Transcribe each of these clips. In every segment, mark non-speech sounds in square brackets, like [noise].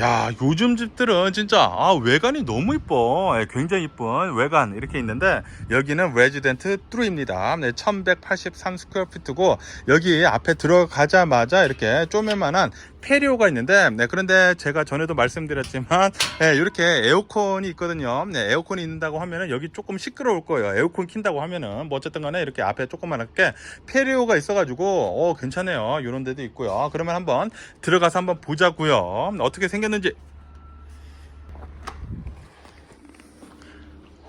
야 요즘 집들은 진짜 아 외관이 너무 이뻐. 예, 굉장히 이쁜 외관 이렇게 있는데 여기는 레지던트 3입니다. 네, 1183 스퀘어피트고 여기 앞에 들어가자마자 이렇게 쪼매만한 페리오가 있는데 네, 그런데 제가 전에도 말씀드렸지만 네, 이렇게 에어컨이 있거든요. 네, 에어컨이 있다고 하면은 여기 조금 시끄러울 거예요. 에어컨 킨다고 하면은. 뭐 어쨌든 간에 이렇게 앞에 조그만하게 페리오가 있어 가지고 어 괜찮아요. 이런 데도 있고요. 그러면 한번 들어가서 한번 보자고요. 어떻게 생겼는지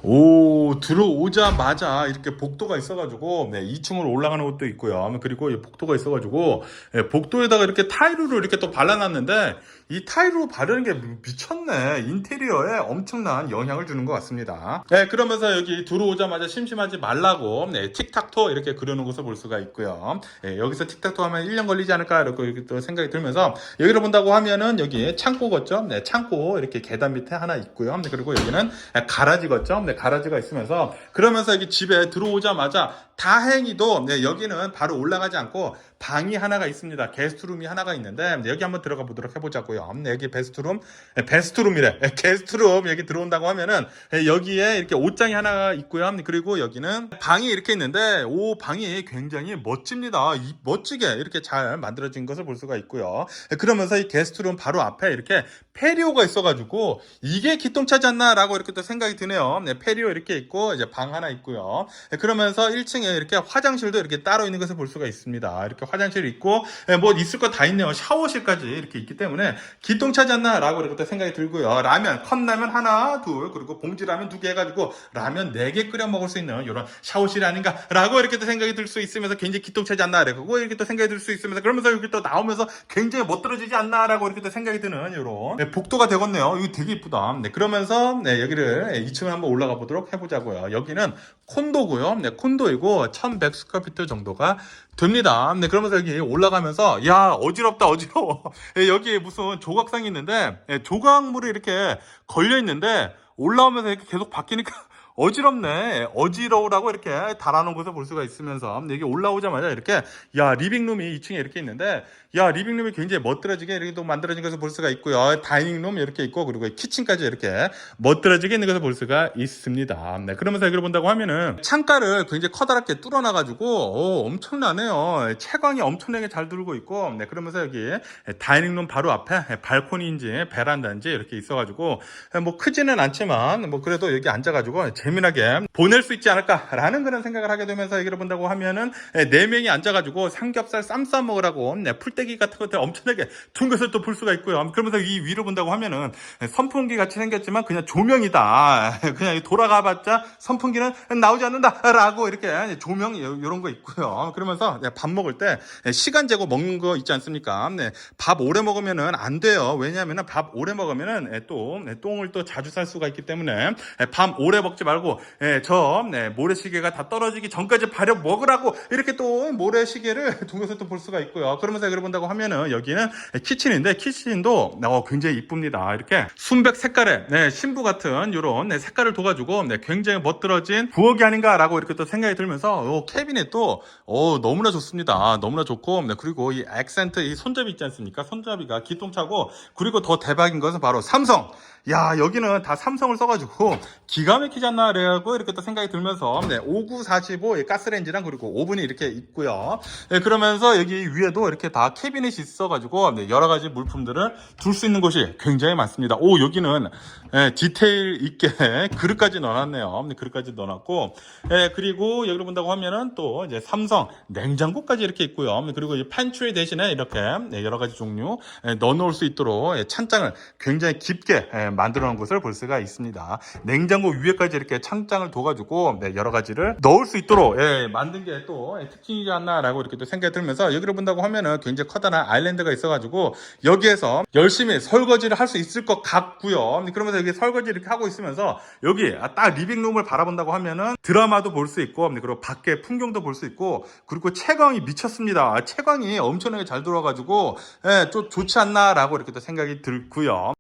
오 들어오자마자 이렇게 복도가 있어가지고 네, 2층으로 올라가는 것도 있고요. 그리고 이 복도가 있어가지고 예, 복도에다가 이렇게 타일로 이렇게 또 발라놨는데 이 타일로 바르는 게 미쳤네. 인테리어에 엄청난 영향을 주는 것 같습니다. 네, 그러면서 여기 들어오자마자 심심하지 말라고 네, 틱탁토 이렇게 그려놓은 것을 볼 수가 있고요. 예, 여기서 틱탁토 하면 1년 걸리지 않을까 이렇게 또 생각이 들면서 여기를 본다고 하면은 여기 창고겠죠 네, 창고 이렇게 계단 밑에 하나 있고요. 네, 그리고 여기는 가라지겠죠 네, 가라지가 있으면서 그러면서 여기 집에 들어오자마자 다행히도 네, 여기는 바로 올라가지 않고 방이 하나가 있습니다. 게스트룸이 하나가 있는데 네, 여기 한번 들어가 보도록 해보자고요. 네, 여기 베스트룸, 네, 베스트룸이래. 네, 게스트룸 여기 들어온다고 하면은 네, 여기에 이렇게 옷장이 하나 있고요. 그리고 여기는 방이 이렇게 있는데 오 방이 굉장히 멋집니다. 이, 멋지게 이렇게 잘 만들어진 것을 볼 수가 있고요. 네, 그러면서 이 게스트룸 바로 앞에 이렇게 페리오가 있어가지고 이게 기똥차지 않나라고 이렇게 또 생각이 드네요. 네, 페리오 이렇게 있고 이제 방 하나 있고요. 네, 그러면서 1층에 이렇게 화장실도 이렇게 따로 있는 것을 볼 수가 있습니다. 이렇게 화장실 있고 네, 뭐 있을 거 다 있네요. 샤워실까지 이렇게 있기 때문에 기똥차지 않나라고 이렇게 또 생각이 들고요. 라면 컵라면 하나, 둘 그리고 봉지라면 두 개 해가지고 라면 네 개 끓여 먹을 수 있는 이런 샤워실이 아닌가라고 이렇게 또 생각이 들 수 있으면서 굉장히 기똥차지 않나 그리고 이렇게 또 생각이 들 수 있으면서 그러면서 여기 또 나오면서 굉장히 멋들어지지 않나라고 이렇게 또 생각이 드는 이런 네, 복도가 되겠네요. 이거 되게 이쁘다. 네, 그러면서 네, 여기를 2층을 한번 올라가 보도록 해보자고요. 여기는 콘도고요. 네, 콘도이고 1100스퀘어피트 정도가 됩니다. 네, 그러면서 여기 올라가면서 야 어지럽다 어지러워. [laughs] 예, 여기 무슨 조각상이 있는데 예, 조각물이 이렇게 걸려 있는데 올라오면서 이렇게 계속 바뀌니까 어지럽네. 어지러우라고 이렇게 달아놓은 것을 볼 수가 있으면서 여기 올라오자마자 이렇게 야 리빙룸이 2층에 이렇게 있는데 야 리빙룸이 굉장히 멋들어지게 이렇게 또 만들어진 것을 볼 수가 있고요. 다이닝룸 이렇게 있고 그리고 키친까지 이렇게 멋들어지게 있는 것을 볼 수가 있습니다. 네, 그러면서 여기를 본다고 하면은 창가를 굉장히 커다랗게 뚫어놔가지고 오, 엄청나네요. 채광이 엄청나게 잘 들고 있고 네, 그러면서 여기 다이닝룸 바로 앞에 발코니인지 베란다인지 이렇게 있어가지고 뭐 크지는 않지만 뭐 그래도 여기 앉아가지고 재미나게 보낼 수 있지 않을까라는 그런 생각을 하게 되면서 여기를 본다고 하면은 네 명이 앉아가지고 삼겹살 쌈 싸 먹으라고 네, 풀떼기 같은 것들 엄청나게 둔 것을 또 볼 수가 있고요. 그러면서 이 위를 본다고 하면은 선풍기 같이 생겼지만 그냥 조명이다. [laughs] 그냥 돌아가봤자 선풍기는 나오지 않는다라고 이렇게 조명 이런 거 있고요. 그러면서 네, 밥 먹을 때 시간 재고 먹는 거 있지 않습니까? 네, 밥 오래 먹으면은 안 돼요. 왜냐하면은 밥 오래 먹으면은 네, 또 네, 똥을 또 자주 쌀 수가 있기 때문에 네, 밥 오래 먹지 말고 예, 저 네, 모래시계가 다 떨어지기 전까지 발효 먹으라고 이렇게 또 모래시계를 [laughs] 둔 것을 또볼 수가 있고요. 그러면서 여기를 본다고 하면은 여기는 키친인데 키친도 어, 굉장히 이쁩니다. 이렇게 순백 색깔의 네, 신부 같은 이런 네, 색깔을 둬가지고 네, 굉장히 멋들어진 부엌이 아닌가라고 이렇게 또 생각이 들면서 어, 캐비넷도 어, 너무나 좋습니다. 너무나 좋고 네, 그리고 이 액센트 이 손잡이 있지 않습니까? 손잡이가 기똥차고 그리고 더 대박인 것은 바로 삼성. 야 여기는 다 삼성을 써가지고 기가 막히지 않나 라고 이렇게 또 생각이 들면서 네, 5945 가스레인지랑 그리고 오븐이 이렇게 있고요. 네, 그러면서 여기 위에도 이렇게 다 캐비넷이 있어가지고 네, 여러 가지 물품들을 둘 수 있는 곳이 굉장히 많습니다. 오 여기는 네, 디테일 있게 [laughs] 그릇까지 넣어놨네요. 네, 그릇까지 넣어놨고 네, 그리고 여기를 본다고 하면은 또 이제 삼성 냉장고까지 이렇게 있고요. 네, 그리고 이 팬트리 대신에 이렇게 네, 여러 가지 종류 네, 넣어놓을 수 있도록 예, 찬장을 굉장히 깊게 예, 만들어 놓은 것을 볼 수가 있습니다. 냉장고 위에까지 이렇게 창장을 둬가지고 네, 여러 가지를 넣을 수 있도록 예, 만든 게 또 특징이지 않나라고 이렇게 또 생각이 들면서 여기를 본다고 하면은 굉장히 커다란 아일랜드가 있어가지고 여기에서 열심히 설거지를 할 수 있을 것 같고요. 그러면서 여기 설거지 이렇게 하고 있으면서 여기 딱 리빙룸을 바라본다고 하면은 드라마도 볼 수 있고 그리고 밖에 풍경도 볼 수 있고 그리고 채광이 미쳤습니다. 채광이 엄청나게 잘 들어와가지고 예, 좀 좋지 않나라고 이렇게 또 생각이 들고요.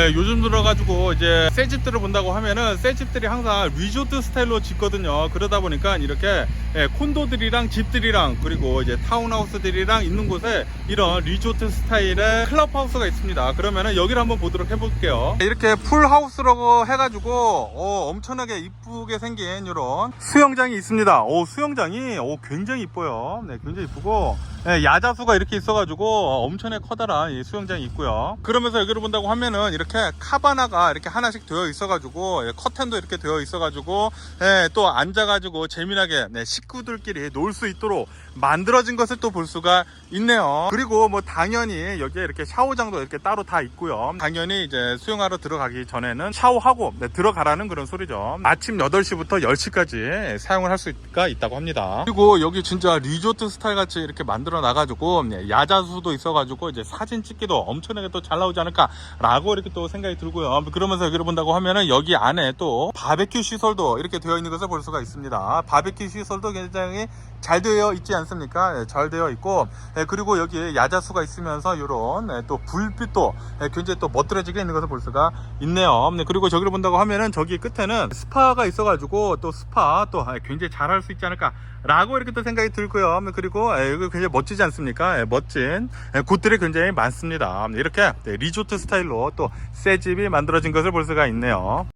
네, 요즘 들어가지고 이제 새 집들을 본다고 하면은 새 집들이 항상 리조트 스타일로 짓거든요. 그러다 보니까 이렇게 예, 콘도들이랑 집들이랑 그리고 이제 타운하우스들이랑 있는 곳에 이런 리조트 스타일의 클럽하우스가 있습니다. 그러면은 여기를 한번 보도록 해볼게요. 이렇게 풀하우스라고 해가지고 어, 엄청나게 이쁘게 생긴 이런 수영장이 있습니다. 오, 수영장이 오, 굉장히 이뻐요. 네, 굉장히 이쁘고 예, 야자수가 이렇게 있어가지고 엄청나게 커다란 이 수영장이 있고요. 그러면서 여기를 본다고 하면은 이렇게 카바나가 이렇게 하나씩 되어 있어가지고 예, 커튼도 이렇게 되어 있어가지고 예, 또 앉아가지고 재미나게 네, 식구들끼리 놀 수 있도록 만들어진 것을 또 볼 수가 있네요. 그리고 뭐 당연히 여기에 이렇게 샤워장도 이렇게 따로 다 있고요. 당연히 이제 수영하러 들어가기 전에는 샤워하고 네, 들어가라는 그런 소리죠. 아침 8시부터 10시까지 사용을 할 수가 있다고 합니다. 그리고 여기 진짜 리조트 스타일 같이 이렇게 만들어 놔가지고 네, 야자수도 있어가지고 이제 사진 찍기도 엄청나게 또 잘 나오지 않을까라고 이렇게 또 생각이 들고요. 그러면서 여기를 본다고 하면은 여기 안에 또 바베큐 시설도 이렇게 되어 있는 것을 볼 수가 있습니다. 바베큐 시설도 굉장히 잘 되어 있지 않습니까? 네, 잘 되어 있고 네, 그리고 여기에 야자수가 있으면서 이런 네, 또 불빛도 네, 굉장히 또 멋들어지게 있는 것을 볼 수가 있네요. 네, 그리고 저기를 본다고 하면은 저기 끝에는 스파가 있어가지고 또 스파 또 아, 굉장히 잘할 수 있지 않을까. 라고 이렇게 또 생각이 들고요. 네, 그리고 예, 이거 굉장히 멋지지 않습니까? 예, 멋진 예, 곳들이 굉장히 많습니다. 이렇게 네, 리조트 스타일로 또 새 집이 만들어진 것을 볼 수가 있네요.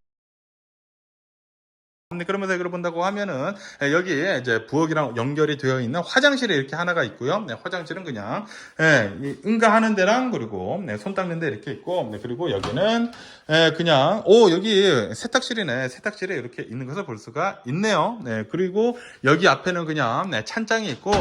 네, 그러면서 이걸 본다고 하면은 예, 여기에 이제 부엌이랑 연결이 되어 있는 화장실이 이렇게 하나가 있고요. 네, 화장실은 그냥 예, 이 응가하는 데랑 그리고 네, 손 닦는 데 이렇게 있고 네, 그리고 여기는 예, 그냥 오 여기 세탁실이네 세탁실에 이렇게 있는 것을 볼 수가 있네요. 네, 그리고 여기 앞에는 그냥 네, 찬장이 있고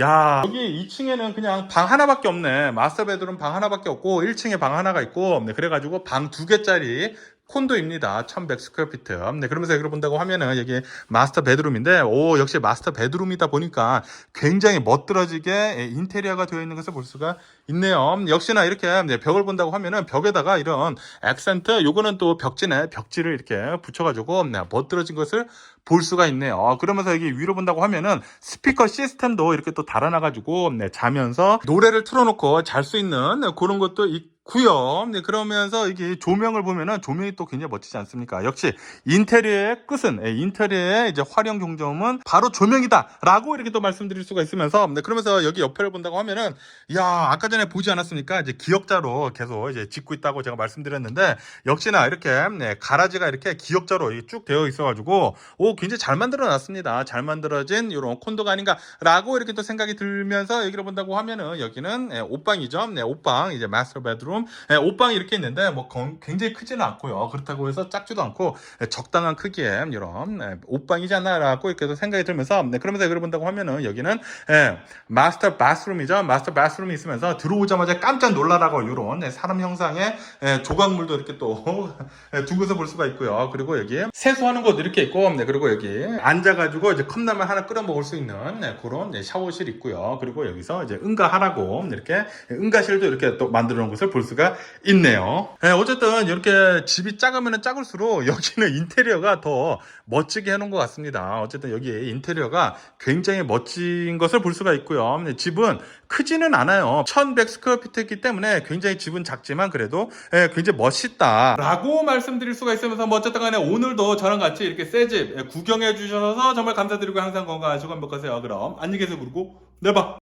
야 여기 2층에는 그냥 방 하나밖에 없네 마스터 베드룸 방 하나밖에 없고 1층에 방 하나가 있고 네, 그래가지고 방 두 개짜리 콘도입니다. 1100 스퀘어피트. 네, 그러면서 여기를 본다고 하면은 여기 마스터 베드룸인데, 오, 역시 마스터 베드룸이다 보니까 굉장히 멋들어지게 인테리어가 되어 있는 것을 볼 수가 있네요. 역시나 이렇게 네, 벽을 본다고 하면은 벽에다가 이런 액센트, 요거는 또 벽지네, 벽지를 이렇게 붙여가지고 네, 멋들어진 것을 볼 수가 있네요. 그러면서 여기 위로 본다고 하면은 스피커 시스템도 이렇게 또 달아놔가지고 네, 자면서 노래를 틀어놓고 잘 수 있는 네, 그런 것도 있고 요. 네, 그러면서 이게 조명을 보면은 조명이 또 굉장히 멋지지 않습니까? 역시 인테리어의 끝은 예, 인테리어의 이제 활용 경점은 바로 조명이다라고 이렇게 또 말씀드릴 수가 있으면서 네, 그러면서 여기 옆에를 본다고 하면은 야 아까 전에 보지 않았습니까? 이제 기역자로 계속 이제 짓고 있다고 제가 말씀드렸는데 역시나 이렇게 네, 가라지가 이렇게 기역자로 쭉 되어 있어가지고 오 굉장히 잘 만들어 놨습니다. 잘 만들어진 이런 콘도가 아닌가라고 이렇게 또 생각이 들면서 여기를 본다고 하면은 여기는 예, 옷방이죠. 네, 옷방 이제 마스터 베드룸 예, 옷방이 이렇게 있는데 뭐 건- 굉장히 크지는 않고요. 그렇다고 해서 작지도 않고 예, 적당한 크기의 이런 예, 옷방이지 않나라고 이렇게 또 생각이 들면서 네, 그러면서 여기를 본다고 하면은 여기는 예, 마스터 바스룸이죠. 마스터 바스룸이 있으면서 들어오자마자 깜짝 놀라라고 이런 네, 사람 형상의 예, 조각물도 이렇게 또 [laughs] 예, 둔 것을 볼 수가 있고요. 그리고 여기 세수하는 곳 이렇게 있고 네, 그리고 여기 앉아가지고 이제 컵라면 하나 끓여 먹을 수 있는 네, 그런 네, 샤워실 있고요. 그리고 여기서 이제 응가하라고 이렇게 응가실도 이렇게 또 만들어 놓은 것을 볼 수가 있네요. 네, 어쨌든 이렇게 집이 작으면 작을수록 [laughs] 여기는 인테리어가 더 멋지게 해놓은 것 같습니다. 어쨌든 여기 인테리어가 굉장히 멋진 것을 볼 수가 있고요. 네, 집은 크지는 않아요. 1100 스퀘어피트이기 때문에 굉장히 집은 작지만 그래도 예, 굉장히 멋있다. 라고 말씀드릴 수가 있으면서 뭐 어쨌든 간에 오늘도 저랑 같이 이렇게 새집 예, 구경해 주셔서 정말 감사드리고 항상 건강하시고 행복하세요. 그럼 안녕히 계세요. 그리고 네 봐.